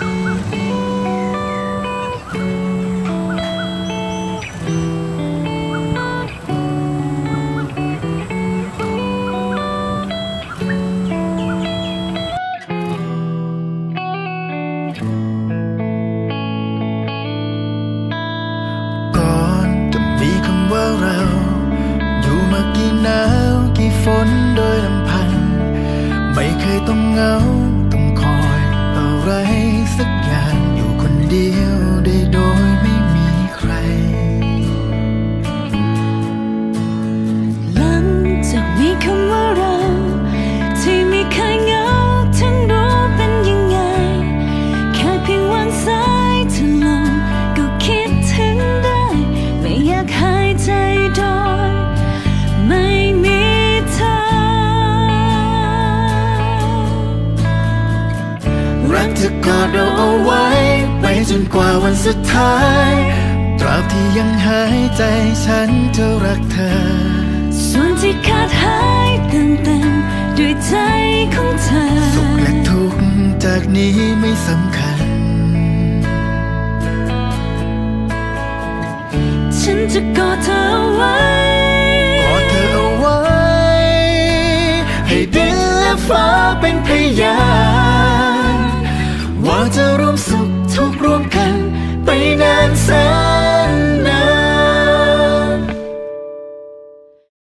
ก่อนจะมีคำว่าเราอยู่มากี่หนาวกี่ฝนโดยลำพัง ไม่เคยต้องเหงา เดียวได้โดยไม่มีใคร หลังจากมีคำว่าเรา ที่ไม่เคยเหงาถึงรู้เป็นยังไง แค่เพียงวางสายเธอลงก็คิดถึงได้ ไม่อยากหายใจโดยไม่มีเธอ รักเธอกอดเอา สุดท้าย ตราบที่ยังหายใจฉันจะรักเธอ ส่วนที่ขาดหายเติมเต็มด้วยใจของเธอ สุขและทุกข์จากนี้ไม่สำคัญ ฉันจะกอดเธอเอาไว้กอดเธอเอาไว้ ให้ดินและฟ้าเป็นพยาน